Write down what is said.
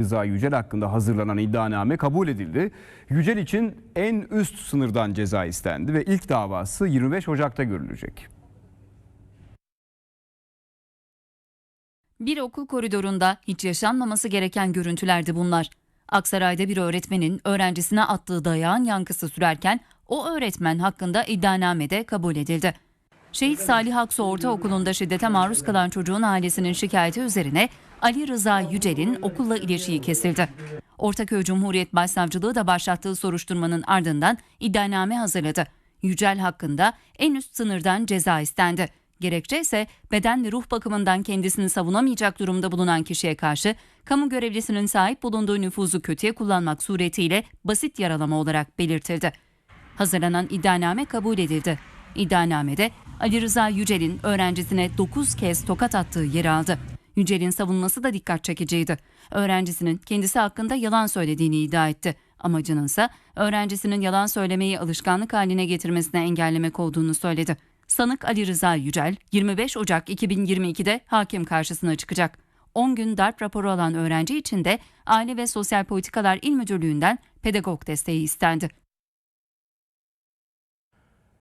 Rıza Yücel hakkında hazırlanan iddianame kabul edildi. Yücel için en üst sınırdan ceza istendi ve ilk davası 25 Ocak'ta görülecek. Bir okul koridorunda hiç yaşanmaması gereken görüntülerdi bunlar. Aksaray'da bir öğretmenin öğrencisine attığı dayağın yankısı sürerken o öğretmen hakkında iddianamede kabul edildi. Şehit Salih Aksu Ortaokulu'nda şiddete maruz kalan çocuğun ailesinin şikayeti üzerine Ali Rıza Yücel'in okulla ilişiği kesildi. Ortaköy Cumhuriyet Başsavcılığı da başlattığı soruşturmanın ardından iddianame hazırladı. Yücel hakkında en üst sınırdan ceza istendi. Gerekçe ise beden ve ruh bakımından kendisini savunamayacak durumda bulunan kişiye karşı kamu görevlisinin sahip bulunduğu nüfuzu kötüye kullanmak suretiyle basit yaralama olarak belirtildi. Hazırlanan iddianame kabul edildi. İddianamede Ali Rıza Yücel'in öğrencisine 9 kez tokat attığı yer aldı. Yücel'in savunması da dikkat çekiciydi. Öğrencisinin kendisi hakkında yalan söylediğini iddia etti. Amacının ise öğrencisinin yalan söylemeyi alışkanlık haline getirmesine engellemek olduğunu söyledi. Sanık Ali Rıza Yücel 25 Ocak 2022'de hakim karşısına çıkacak. 10 gün darp raporu alan öğrenci için de Aile ve Sosyal Politikalar İl Müdürlüğü'nden pedagog desteği istendi.